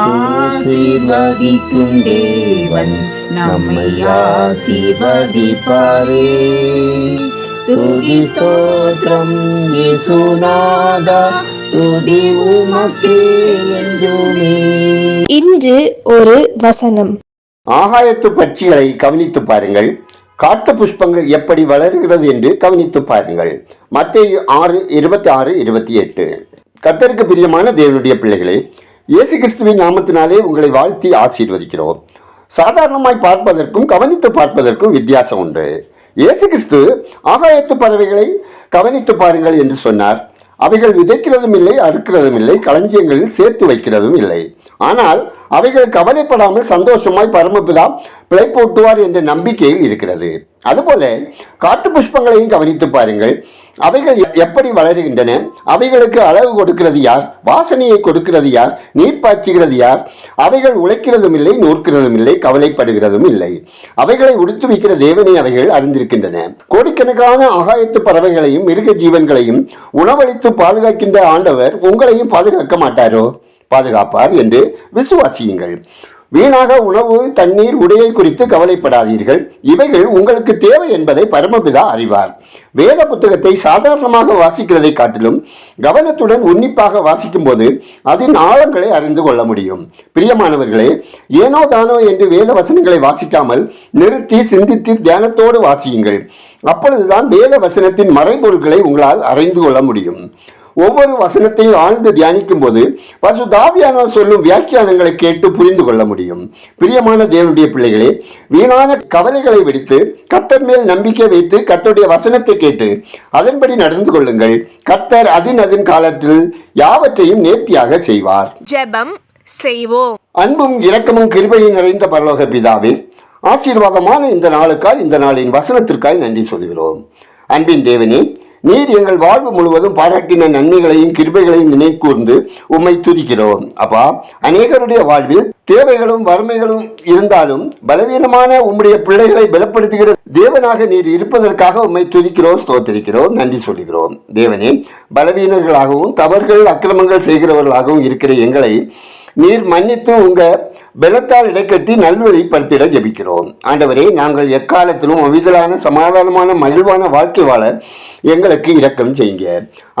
ஆசீர்வதிக்கும் தேவன் நம்மை ஆசீர்வதிப்பாரே. துதி ஸ்தோத்திரம் இயேசுநாதா துதி உமக்கே என்றுமே. இன்று ஒரு வசனம். ஆகாயத்து பட்சிகளை கவனித்து பாருங்கள். காட்டு புஷ்பங்கள் எப்படி வளர்கிறது என்று கவனித்து பாருங்கள். மத்திய ஆறு இருபத்தி ஆறு இருபத்தி எட்டு. கத்தருக்கு பிரியமான தேவனுடைய பிள்ளைகளே இயேசு கிறிஸ்துவின் நாமத்தினாலே உங்களை வாழ்த்தி ஆசீர்வதிக்கிறோம். சாதாரணமாய் பார்ப்பதற்கும் கவனித்து பார்ப்பதற்கும் வித்தியாசம் உண்டு. இயேசு கிறிஸ்து ஆகாயத்து பறவைகளை கவனித்து பாருங்கள் என்று சொன்னார். அவைகள் விதைக்கிறதும் இல்லை அறுக்கிறதும் இல்லை களஞ்சியங்களில் சேர்த்து வைக்கிறதும் இல்லை. ஆனால் அவைகள் கவலைப்படாமல் சந்தோஷமாய் பரமபிதா பிழைப்பூட்டுவார் போட்டுவார் என்ற நம்பிக்கையில் இருக்கிறது. அதுபோல காட்டு புஷ்பங்களையும் கவனித்து பாருங்கள். அவைகள் எ- எப்படி வளருகின்றன? அவைகளுக்கு அழகு கொடுக்கிறது யார்? வாசனையை கொடுக்கிறது யார்? நீர் பாய்ச்சுகிறது யார்? அவைகள் உழைக்கிறதும் இல்லை நூற்கிறதும் இல்லை கவலைப்படுகிறதும் இல்லை. அவைகளை உடுத்து வைக்கிற தேவனை அவைகள் அறிந்திருக்கின்றன. கோடிக்கணக்கான ஆகாயத்து பறவைகளையும் மிருக ஜீவன்களையும் உணவளித்து பாதுகாக்கின்ற ஆண்டவர் உங்களையும் பாதுகாக்க மாட்டாரோ? பாதுகாப்பார் என்று விசுவாசியுங்கள். வீணாக உணவு தண்ணீர் உடையை குறித்து கவலைப்படாதீர்கள். இவைகள் உங்களுக்கு தேவை என்பதை பரமபிதா அறிவார். வேத புத்தகத்தை சாதாரணமாக வாசிக்கிறதை காட்டிலும் கவனத்துடன் உன்னிப்பாக வாசிக்கும் போது அதன் ஆழங்களை அறிந்து கொள்ள முடியும். பிரியமானவர்களே ஏனோ தானோ என்று வேத வசனங்களை வாசிக்காமல் நிறுத்தி சிந்தித்து தியானத்தோடு வாசியுங்கள். அப்பொழுதுதான் வேத வசனத்தின் மறைபொருட்களை உங்களால் அறிந்து கொள்ள முடியும். ஒவ்வொரு வசனத்தையும் ஆழ்ந்து தியானிக்கும் போது பசுதாவியானவர் சொல்லும் வியாக்கியானங்களை கேட்டு புரிந்து கொள்ள முடியும். பிரியமான தேவனுடைய பிள்ளைகளே வீணான கவலைகளை விடுத்து கத்தர் மேல் நம்பிக்கை வைத்து கத்தருடைய வசனத்தை கேட்டு அதன்படி நடந்து கொள்ளுங்கள். கத்தர் அதின் அதின் காலத்தில் யாவற்றையும் நேர்த்தியாக செய்வார். ஜெபம் செய்வோம். அன்பும் இரக்கமும் கிருபையும் நிறைந்த பரலோக பிதாவே ஆசீர்வாதமான இந்த நாளுக்காய் இந்த நாளின் வசனத்திற்காய் நன்றி சொல்கிறோம். அன்பின் தேவனே நீர் எங்கள் வாழ்வு முழுவதும் பாராட்டின நன்மைகளையும் கிருபைகளையும் நினைக்கூர்ந்து உம்மை துதிக்கிறோம். அப்பா அநேகருடைய வாழ்வில் தேவைகளும் வறுமைகளும் இருந்தாலும் பலவீனமான உம்முடைய பிள்ளைகளை பலப்படுத்துகிற தேவனாக நீர் இருப்பதற்காக உம்மை துதிக்கிறோம் ஸ்தோத்திரிக்கிறோம் நன்றி சொல்கிறோம் தேவனே பலவீனர்களாகவும் தவறுகள் அக்கிரமங்கள் செய்கிறவர்களாகவும் இருக்கிற எங்களை நீர் மன்னித்து உங்கள் பெலத்தால் இடைக்கட்டி நல்வழிப்படுத்திட ஜெபிக்கிறோம். ஆண்டவரே நாங்கள் எக்காலத்திலும் அவிதலான சமாதானமான மகிழ்வான வாழ்க்கை வாழ எங்களுக்கு இரக்கம் செய்யுங்க.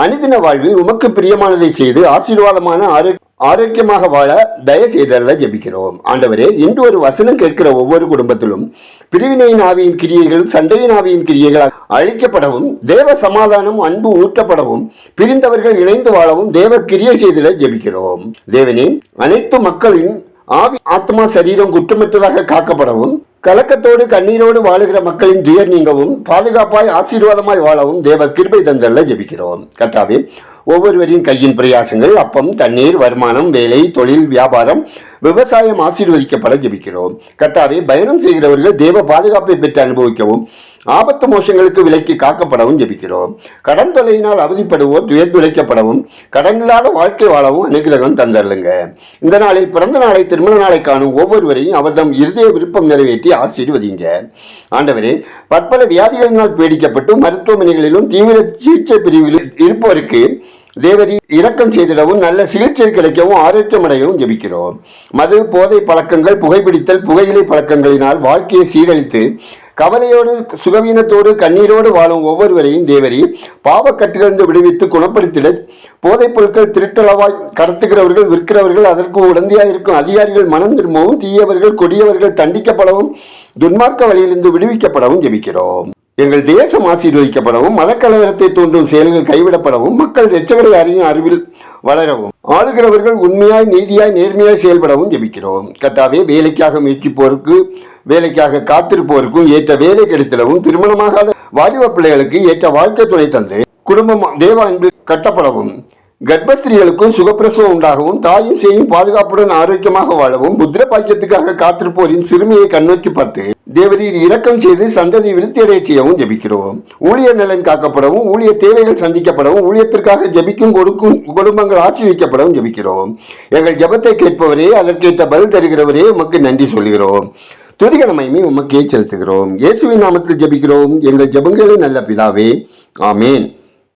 அனுதின வாழ்வில் உமக்கு பிரியமானதை செய்து ஆசீர்வாதமான ஆரோக்கிய ஆரோக்கியமாக வாழ தய செய்தல்ல ஜெபிக்கிறோம். ஆண்டவரே இன்று ஒரு வசனம் கேட்கிற ஒவ்வொரு குடும்பத்திலும் பிரிவினையின் ஆவியின் கிரியைகள் சண்டையின் ஆவியின் கிரியைகள் அழிக்கப்படவும் தேவ சமாதானம் அன்பு ஊட்டப்படவும் பிரிந்தவர்கள் இணைந்து வாழவும் தேவ கிரியை செய்திட ஜெபிக்கிறோம். தேவனே அனைத்து மக்களின் ஆவி ஆத்மா சரீரம் குற்றமற்றதாக காக்கப்படவும் கலக்கத்தோடு கண்ணீரோடு வாழுகிற மக்களின் துயர் நீங்கவும் பாதுகாப்பாய் ஆசீர்வாதமாய் வாழவும் தேவ கிருபை தந்தல்ல ஜெபிக்கிறோம். கர்த்தாவே ஒவ்வொருவரின் கையின் பிரயாசங்கள் அப்பம் தண்ணீர் வருமானம் வேலை தொழில் வியாபாரம் விவசாயம் ஆசீர்வதிக்கப்பட ஜெபிக்கிறோம். கர்த்தாவே பயணம் செய்கிறவர்கள் தேவ பாதுகாப்பை பெற்று அனுபவிக்கவும் ஆபத்து மோசங்களுக்கு விலக்கி காக்கப்படவும் ஜெபிக்கிறோம். கடன் தொல்லையினால் அவதிப்படுவோர் துயர்துளைக்கப்படவும் கடனில்லாத வாழ்க்கை வாழவும் அனுகிரகம் தந்தருளுங்க. இந்த நாளில் பிறந்த நாளை திருமண நாளை காணும் ஒவ்வொருவரையும் அவர்தம் இருதய விருப்பம் நிறைவேற்றி ஆசீர்வதிங்க. ஆண்டவரே பற்பல வியாதிகளினால் பீடிக்கப்பட்டு மருத்துவமனைகளிலும் தீவிர சிகிச்சை பிரிவில் இருப்பவருக்கு தேவரி இரக்கம் செய்திடவும் நல்ல சிகிச்சை கிடைக்கவும் ஆரோக்கியமடையவும் ஜெபிக்கிறோம். மது போதை பழக்கங்கள் புகைப்பிடித்தல் புகையிலை பழக்கங்களினால் வாழ்க்கையை சீரழித்து கவலையோடு சுகவீனத்தோடு கண்ணீரோடு வாழும் ஒவ்வொருவரையும் தேவரி பாவக்கட்டிலிருந்து விடுவித்து குணப்படுத்திட போதைப் பொருட்கள் திருட்டளவாய் கடத்துகிறவர்கள் விற்கிறவர்கள் அதற்கு உடந்தையாக இருக்கும் அதிகாரிகள் மனம் திரும்பவும் தீயவர்கள் கொடியவர்கள் தண்டிக்கப்படவும் துன்மார்க்க வழியிலிருந்து விடுவிக்கப்படவும் ஜெபிக்கிறோம். எங்கள் தேசம் ஆசீர்வதிக்கப்படவும் மதக்கலவரத்தை தோன்றும் செயல்கள் கைவிடப்படவும் மக்கள் எச்சகரை அறியும் அறிவில் வளரவும் ஆளுகிறவர்கள் உண்மையாய் நீதியாய் நேர்மையாய் செயல்படவும் ஜெபிக்கிறோம். கத்தாவே வேலைக்காக முயற்சிப்போருக்கு வேலைக்காக காத்திருப்போருக்கும் ஏற்ற வேலை கிடைத்திடவும் திருமணமாகாத வாலிப பிள்ளைகளுக்கு ஏற்ற வாழ்க்கை துணை தந்து குடும்பம் தேவ அன்பில் கட்டப்படவும். கர்ப்பஸ்திரீகளுக்கும் சுகப்பிரசவம் உண்டாகவும் தாயும் சேயும் பாதுகாப்புடன் ஆரோக்கியமாக வாழவும் புத்திர பாக்கியத்துக்காக காத்திருப்போரின் சிறுமியை கண்ணோக்கி பார்த்து தேவரீர் இரக்கம் செய்து சந்ததி விருத்தியடைய செய்யவும் ஜெபிக்கிறோம். ஊழியர் நலன் காக்கப்படவும் ஊழியர் தேவைகள் சந்திக்கப்படவும் ஊழியத்திற்காக ஜெபிக்கும் கொடுக்கும் குடும்பங்கள் ஆசீர்விக்கப்படவும் ஜெபிக்கிறோம். எங்கள் ஜபத்தை கேட்பவரே அதற்கேற்ற பதில் தருகிறவரே உமக்கு நன்றி சொல்கிறோம் துதிகனமையுமே உமக்கே செலுத்துகிறோம். இயேசுவின் நாமத்தில் ஜெபிக்கிறோம். எங்கள் ஜெபங்களே நல்ல பிதாவே. ஆமேன்.